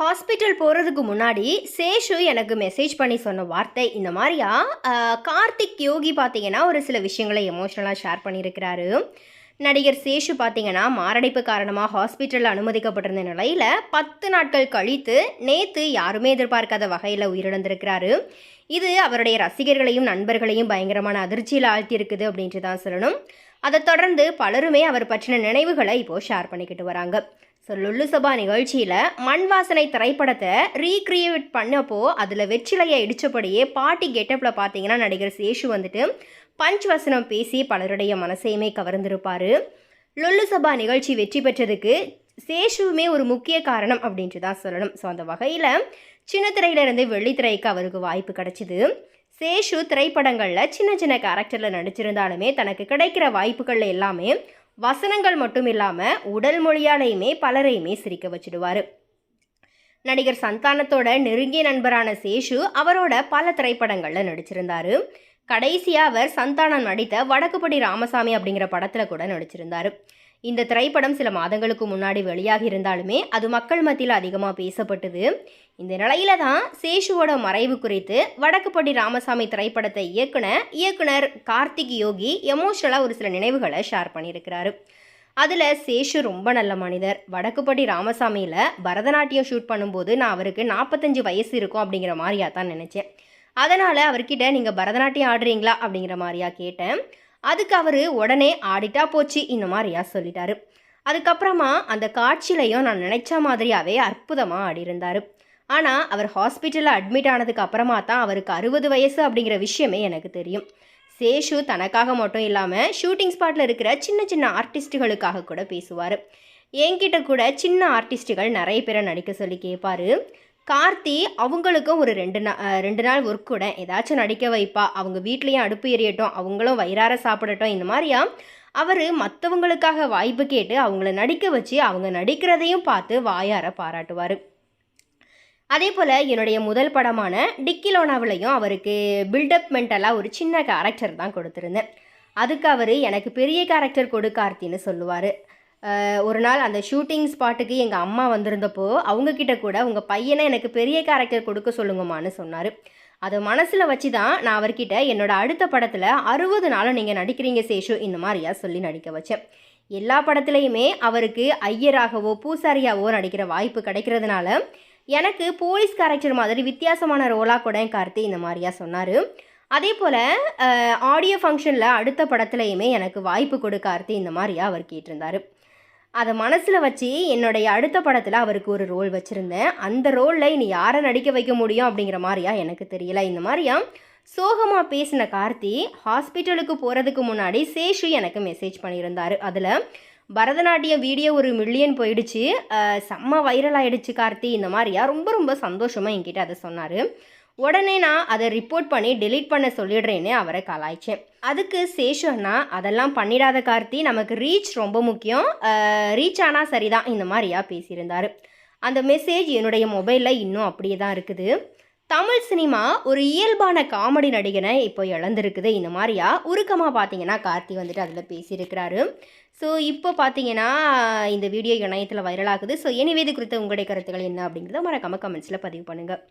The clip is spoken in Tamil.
ஹாஸ்பிட்டல் போகிறதுக்கு முன்னாடி சேஷு எனக்கு மெசேஜ் பண்ணி சொன்ன வார்த்தை இந்த மாதிரியா? கார்த்திக் யோகி பார்த்தீங்கன்னா ஒரு சில விஷயங்களை எமோஷ்னலாக ஷேர் பண்ணியிருக்கிறாரு. நடிகர் சேஷு பார்த்தீங்கன்னா மாரடைப்பு காரணமாக ஹாஸ்பிட்டலில் அனுமதிக்கப்பட்டிருந்த நிலையில் பத்து நாட்கள் கழித்து நேற்று யாருமே எதிர்பார்க்காத வகையில் உயிரிழந்திருக்கிறாரு. இது அவருடைய ரசிகர்களையும் நண்பர்களையும் பயங்கரமான அதிர்ச்சியில் ஆழ்த்தியிருக்குது அப்படின்ட்டு தான் சொல்லணும். அதை தொடர்ந்து பலருமே அவர் பற்றின நினைவுகளை இப்போது ஷேர் பண்ணிக்கிட்டு வராங்க. ஸோ லுல்லு சபா நிகழ்ச்சியில் மண் வாசனை திரைப்படத்தை ரீக்ரியேட் பண்ணப்போ அதில் வெற்றிலையை இடித்தபடியே பாட்டி கெட்டப்பில் பார்த்தீங்கன்னா நடிகர் சேஷு வந்துட்டு பஞ்ச் வசனம் பேசி பலருடைய மனசையுமே கவர்ந்திருப்பார். லுல்லு சபா நிகழ்ச்சி வெற்றி பெற்றதுக்கு சேஷுவுமே ஒரு முக்கிய காரணம் அப்படின்ட்டு தான் சொல்லணும். ஸோ அந்த வகையில் சின்ன திரையிலிருந்து வெள்ளித்திரைக்கு அவருக்கு வாய்ப்பு கிடைச்சிது. சேஷு திரைப்படங்களில் சின்ன சின்ன கேரக்டரில் நடிச்சிருந்தாலுமே தனக்கு கிடைக்கிற வாய்ப்புகள் எல்லாமே வசனங்கள் மட்டும் இல்லாமல் உடல் மொழியாலையுமே பலரையுமே சிரிக்க வச்சிடுவார். நடிகர் சந்தானத்தோட நெருங்கிய நண்பரான சேஷு அவரோட பல திரைப்படங்களில் நடிச்சிருந்தாரு. கடைசியாக அவர் சந்தானம் நடித்த வடக்குப்படி ராமசாமி அப்படிங்கிற படத்தில் கூட நடிச்சிருந்தாரு. இந்த திரைப்படம் சில மாதங்களுக்கு முன்னாடி வெளியாகி இருந்தாலுமே அது மக்கள் மத்தியில் அதிகமாக பேசப்பட்டது. இந்த நிலையில தான் சேஷுவோட மறைவு குறித்து வடக்குப்பட்டி ராமசாமி திரைப்படத்தை இயக்குன இயக்குனர் கார்த்திக் யோகி எமோஷனலாக ஒரு சில நினைவுகளை ஷேர் பண்ணியிருக்கிறாரு. அதில் சேஷு ரொம்ப நல்ல மனிதர். வடக்குப்பட்டி ராமசாமியில் பரதநாட்டியம் ஷூட் பண்ணும்போது நான் அவருக்கு நாற்பத்தஞ்சு வயசு இருக்கும் அப்படிங்கிற மாதிரியா தான் நினச்சேன். அதனால் அவர்கிட்ட நீங்கள் பரதநாட்டியம் ஆடுறீங்களா அப்படிங்கிற மாதிரியா கேட்டேன். அதுக்கு அவர் உடனே ஆடிட்டா போச்சு இந்த மாதிரியா சொல்லிட்டாரு. அதுக்கப்புறமா அந்த காட்சியிலையும் நான் நினைச்ச மாதிரியாவே அற்புதமாக ஆடியிருந்தார். ஆனால் அவர் ஹாஸ்பிட்டலில் அட்மிட் ஆனதுக்கு அப்புறமா தான் அவருக்கு அறுபது வயசு அப்படிங்கிற விஷயமே எனக்கு தெரியும். சேஷு தனக்காக மட்டும் இல்லாமல் ஷூட்டிங் ஸ்பாட்டில் இருக்கிற சின்ன சின்ன ஆர்டிஸ்ட்டுகளுக்காக கூட பேசுவார். என்கிட்ட கூட சின்ன ஆர்டிஸ்ட்டுகள் நிறைய பேரை நடிக்க சொல்லி கேட்பாரு கார்த்தி அவங்களுக்கும் ஒரு ரெண்டு நா ரெண்டு நாள் ஒர்க் கூட. ஏதாச்சும் நடிக்க வைப்பா. அவங்க வீட்லேயும் அடுப்பு எரியட்டும். அவங்களும் வயிறார சாப்பிடட்டும். இந்த மாதிரியா அவர் மற்றவங்களுக்காக வாய்ப்பு கேட்டு அவங்கள நடிக்க வச்சு அவங்க நடிக்கிறதையும் பார்த்து வாயார பாராட்டுவார். அதே போல் என்னுடைய முதல் படமான டிக்கிலோனாவிலையும் அவருக்கு பில்டப் மென்டலாக ஒரு சின்ன கேரக்டர் தான் கொடுத்துருந்தேன். அதுக்கு அவர் எனக்கு பெரிய கேரக்டர் கொடு கார்த்தின்னு சொல்லுவார். ஒரு நாள் அந்த ஷூட்டிங் ஸ்பாட்டுக்கு எங்கள் அம்மா வந்திருந்தப்போ அவங்கக்கிட்ட கூட உங்கள் பையனை எனக்கு பெரிய கேரக்டர் கொடுக்க சொல்லுங்கம்மான்னு சொன்னார். அதை மனசில் வச்சு தான் நான் அவர்கிட்ட என்னோட அடுத்த படத்தில் அறுபது நாளும் நீங்கள் நடிக்கிறீங்க சேஷு இந்த மாதிரியா சொல்லி நடிக்க வச்சேன். எல்லா படத்துலையுமே அவருக்கு ஐயராகவோ பூசாரியாவோ நடிக்கிற வாய்ப்பு கிடைக்கிறதுனால எனக்கு போலீஸ் கேரக்டர் மாதிரி வித்தியாசமான ரோலாக கூட கார்த்தி இந்த மாதிரியா சொன்னார். அதே போல் ஆடியோ ஃபங்க்ஷனில் அடுத்த படத்துலையுமே எனக்கு வாய்ப்பு கொடு கார்த்தி இந்த மாதிரியா அவர் கேட்டிருந்தாரு. அதை மனசில் வச்சு என்னுடைய அடுத்த படத்தில் அவருக்கு ஒரு ரோல் வச்சுருந்தேன். அந்த ரோலில் இனி யாரை நடிக்க வைக்க முடியும் அப்படிங்கிற மாதிரியா எனக்கு தெரியல. இந்த மாதிரியா? சோகமாக பேசின கார்த்தி ஹாஸ்பிட்டலுக்கு போகிறதுக்கு முன்னாடி சேஷு எனக்கு மெசேஜ் பண்ணியிருந்தார். அதில் பரதநாட்டியம் வீடியோ ஒரு மில்லியன் போயிடுச்சு. செம்ம வைரல் ஆயிடுச்சு கார்த்தி. இந்த மாதிரியா? ரொம்ப ரொம்ப சந்தோஷமாக என்கிட்ட அதை சொன்னார். உடனே நான் அதை ரிப்போர்ட் பண்ணி டெலீட் பண்ண சொல்லிடுறேன்னு அவரை கலாய்ச்சேன். அதுக்கு சேஷு அண்ணா அதெல்லாம் பண்ணிடாத கார்த்தி நமக்கு ரீச் ரொம்ப முக்கியம். ரீச் ஆனால் சரிதான் இந்த மாதிரியா பேசியிருந்தார். அந்த மெசேஜ் என்னுடைய மொபைலில் இன்னும் அப்படியே தான் இருக்குது. தமிழ் சினிமா ஒரு இயல்பான காமெடி நடிகனை இப்போ இழந்திருக்குது இந்த மாதிரியா? உருக்கமாக பார்த்தீங்கன்னா கார்த்தி வந்துட்டு அதில் பேசியிருக்கிறாரு. ஸோ இப்போ பார்த்தீங்கன்னா இந்த வீடியோ இணையத்தில் வைரலாகுது ஸோ எனிவே இது குறித்த உங்களுடைய கருத்துக்கள் என்ன அப்படிங்கிறத மறக்காமல் கமெண்ட்ஸில் பதிவு பண்ணுங்கள்